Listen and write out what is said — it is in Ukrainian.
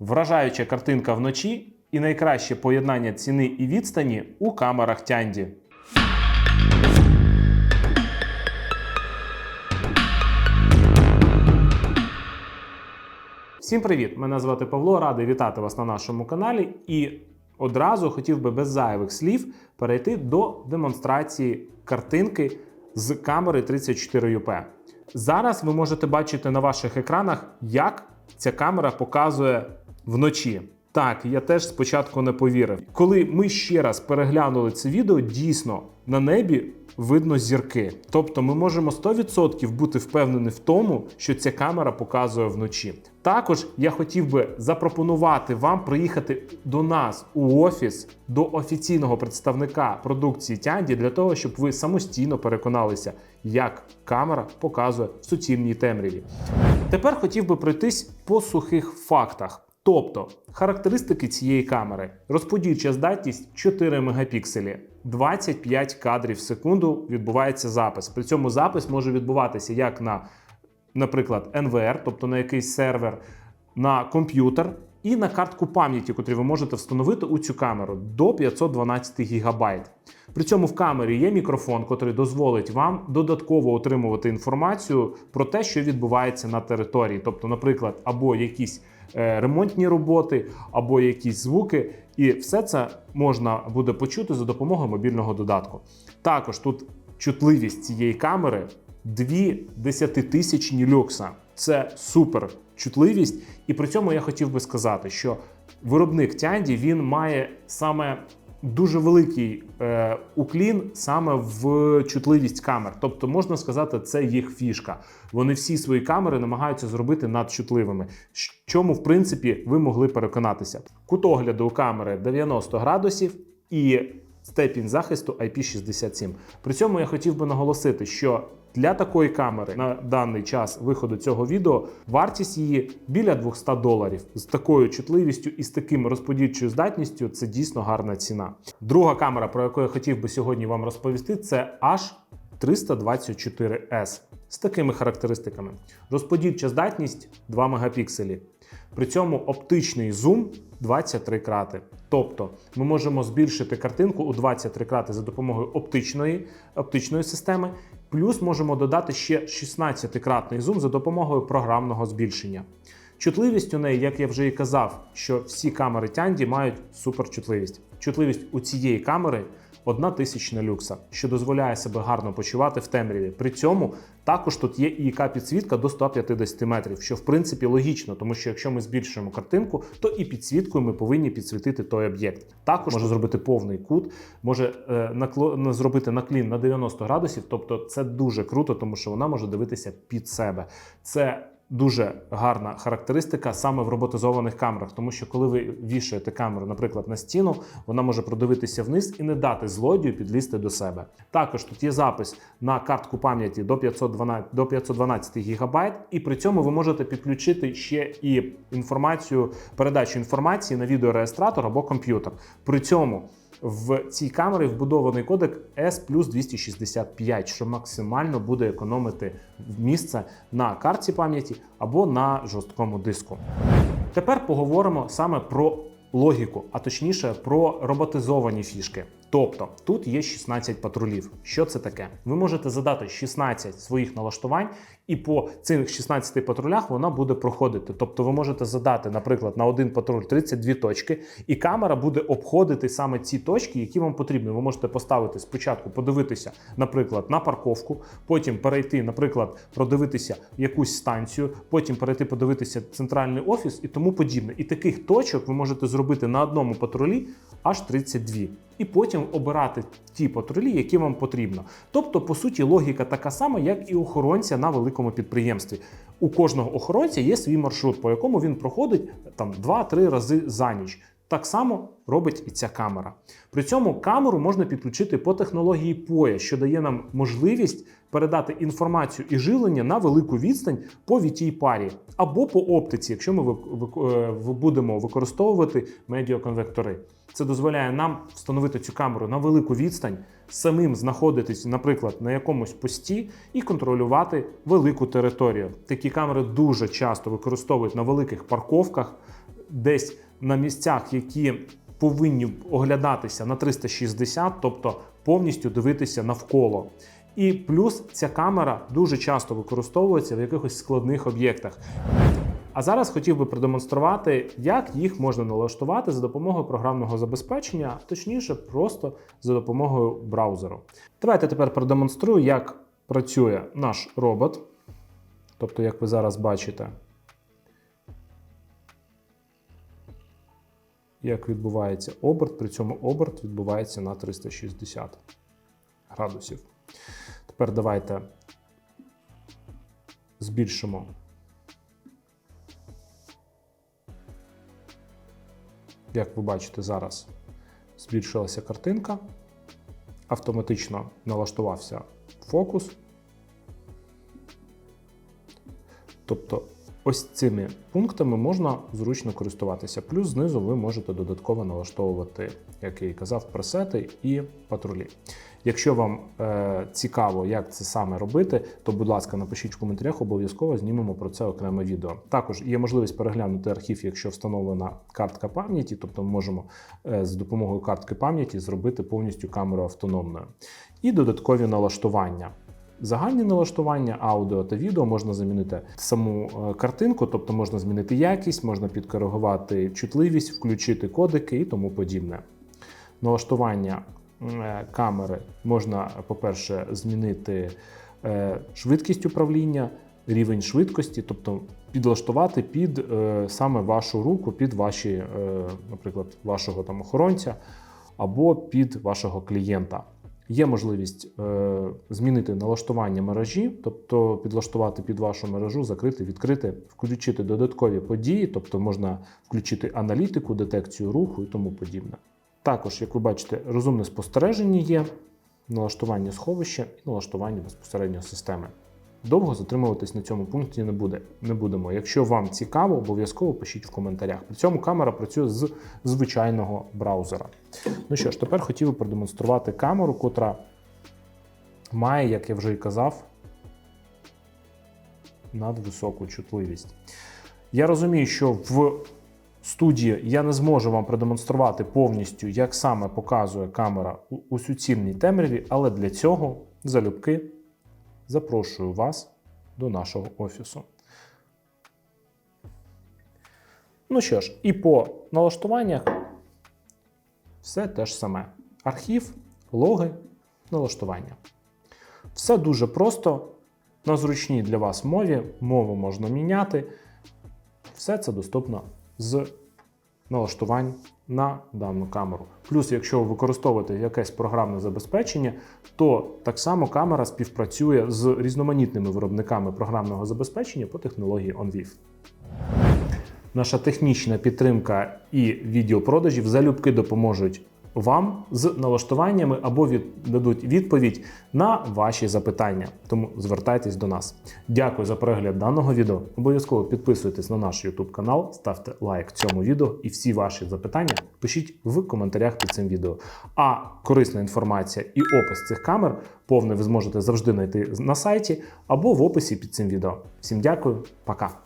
Вражаюча картинка вночі і найкраще поєднання ціни і відстані у камерах Тянді. Всім привіт! Мене звати Павло. Радий вітати вас на нашому каналі. І одразу хотів би без зайвих слів перейти до демонстрації картинки з камери 34 UP. Зараз ви можете бачити на ваших екранах, як ця камера показує вночі. Так, я теж спочатку не повірив. Коли ми ще раз переглянули це відео, дійсно на небі видно зірки. Тобто ми можемо 100% бути впевнені в тому, що ця камера показує вночі. Також я хотів би запропонувати вам приїхати до нас у офіс до офіційного представника продукції Тянді для того, щоб ви самостійно переконалися, як камера показує в суцільній темряві. Тепер хотів би пройтись по сухих фактах. Тобто, характеристики цієї камери: розподільча здатність 4 мегапікселі, 25 кадрів в секунду відбувається запис. При цьому запис може відбуватися як на, наприклад, NVR, тобто на якийсь сервер, на комп'ютер і на картку пам'яті, котру ви можете встановити у цю камеру до 512 ГБ. При цьому в камері є мікрофон, який дозволить вам додатково отримувати інформацію про те, що відбувається на території. Тобто, наприклад, або якісь ремонтні роботи, або якісь звуки, і все це можна буде почути за допомогою мобільного додатку. Також тут чутливість цієї камери дві десятитисячні люкса. Це супер чутливість, і при цьому я хотів би сказати, що виробник Тянді він має саме дуже великий е, уклін саме в чутливість камер. Тобто, можна сказати, це їх фішка. Вони всі свої камери намагаються зробити надчутливими. Чому, в принципі, ви могли переконатися. Кут огляду у камери 90 градусів і степінь захисту IP67. При цьому я хотів би наголосити, що для такої камери на даний час виходу цього відео вартість її біля 200 доларів. З такою чутливістю і з таким розподільчою здатністю це дійсно гарна ціна. Друга камера, про яку я хотів би сьогодні вам розповісти, це H324S з такими характеристиками: розподільча здатність 2 мегапікселі. При цьому оптичний зум 23 крати. Тобто ми можемо збільшити картинку у 23 крати за допомогою оптичної, оптичної системи, плюс можемо додати ще 16-кратний зум за допомогою програмного збільшення. Чутливість у неї, як я вже і казав, що всі камери Тянді мають суперчутливість. Чутливість у цієї камери одна тисячна люкса, що дозволяє себе гарно почувати в темряві. При цьому також тут є ІК підсвітка до 150 метрів, що в принципі логічно, тому що якщо ми збільшуємо картинку, то і підсвіткою ми повинні підсвітити той об'єкт. Також може зробити повний кут, може е, накло... зробити наклін на 90 градусів. Тобто це дуже круто, тому що вона може дивитися під себе. Це Дуже гарна характеристика саме в роботизованих камерах, тому що коли ви вішаєте камеру, наприклад, на стіну, вона може продивитися вниз і не дати злодію підлізти до себе. Також тут є запис на картку пам'яті до 512, до 512 ГБ, і при цьому ви можете підключити ще і інформацію, передачу інформації на відеореєстратор або комп'ютер. При цьому в цій камері вбудований кодек S 265, що максимально буде економити місце на карті пам'яті або на жорсткому диску. Тепер поговоримо саме про логіку, а точніше про роботизовані фішки. Тобто тут є 16 патрулів. Що це таке? Ви можете задати 16 своїх налаштувань, і по цих 16 патрулях вона буде проходити. Тобто ви можете задати, наприклад, на один патруль 32 точки, і камера буде обходити саме ці точки, які вам потрібні. Ви можете поставити спочатку, подивитися, наприклад, на парковку, потім перейти, наприклад, продивитися якусь станцію, потім перейти подивитися центральний офіс і тому подібне. І таких точок ви можете зробити на одному патрулі аж 32. І потім обирати ті патрулі, які вам потрібно. Тобто, по суті, логіка така сама, як і охоронця на великому підприємстві. У кожного охоронця є свій маршрут, по якому він проходить там 2-3 рази за ніч. Так само робить і ця камера. При цьому камеру можна підключити по технології POE, що дає нам можливість передати інформацію і живлення на велику відстань по вітій парі або по оптиці, якщо ми е, будемо використовувати медіаконвектори. Це дозволяє нам встановити цю камеру на велику відстань, самим знаходитись, наприклад, на якомусь пості і контролювати велику територію. Такі камери дуже часто використовують на великих парковках десь на місцях, які повинні оглядатися на 360, тобто повністю дивитися навколо. І плюс ця камера дуже часто використовується в якихось складних об'єктах. А зараз хотів би продемонструвати, як їх можна налаштувати за допомогою програмного забезпечення, точніше, просто за допомогою браузеру. Давайте тепер продемонструю, як працює наш робот. Тобто, як ви зараз бачите, як відбувається оберт, при цьому оберт відбувається на 360 градусів. Тепер давайте збільшимо Як ви бачите, зараз збільшилася картинка, автоматично налаштувався фокус. Тобто, ось цими пунктами можна зручно користуватися. Плюс знизу ви можете додатково налаштовувати, як я і казав, пресети і патрулі. Якщо вам е, цікаво, як це саме робити, то будь ласка, напишіть в коментарях, обов'язково знімемо про це окреме відео. Також є можливість переглянути архів, якщо встановлена картка пам'яті, тобто ми можемо е, з допомогою картки пам'яті зробити повністю камеру автономною. І додаткові налаштування. Загальні налаштування аудіо та відео можна замінити саму е, картинку, тобто можна змінити якість, можна підкоригувати чутливість, включити кодики і тому подібне. Налаштування е, камери можна, по-перше, змінити е, швидкість управління, рівень швидкості, тобто підлаштувати під е, саме вашу руку, під ваші, е, наприклад, вашого там охоронця або під вашого клієнта. Є можливість е, змінити налаштування мережі, тобто підлаштувати під вашу мережу, закрити, відкрити, включити додаткові події, тобто можна включити аналітику, детекцію руху і тому подібне. Також, як ви бачите, розумне спостереження є, налаштування сховища і налаштування безпосередньо системи. Довго затримуватись на цьому пункті не буде. Не будемо. Якщо вам цікаво, обов'язково пишіть в коментарях. При цьому камера працює з звичайного браузера. Ну що ж, тепер хотів продемонструвати камеру, котра має, як я вже і казав, надвисоку чутливість. Я розумію, що в студії я не зможу вам продемонструвати повністю, як саме показує камера у суцільній темряві, але для цього залюбки запрошую вас до нашого офісу. Ну що ж, і по налаштуваннях все те ж саме: архів, логи, налаштування. Все дуже просто. На зручній для вас мові, мову можна міняти. Все це доступно з налаштувань на дану камеру. Плюс, якщо ви використовуєте якесь програмне забезпечення, то так само камера співпрацює з різноманітними виробниками програмного забезпечення по технології OnVIF. Наша технічна підтримка і відеопродажів залюбки допоможуть вам з налаштуваннями або від, дадуть відповідь на ваші запитання. Тому звертайтесь до нас. Дякую за перегляд даного відео. Обов'язково підписуйтесь на наш YouTube канал, ставте лайк цьому відео і всі ваші запитання пишіть в коментарях під цим відео. А корисна інформація і опис цих камер повний ви зможете завжди знайти на сайті або в описі під цим відео. Всім дякую, пока!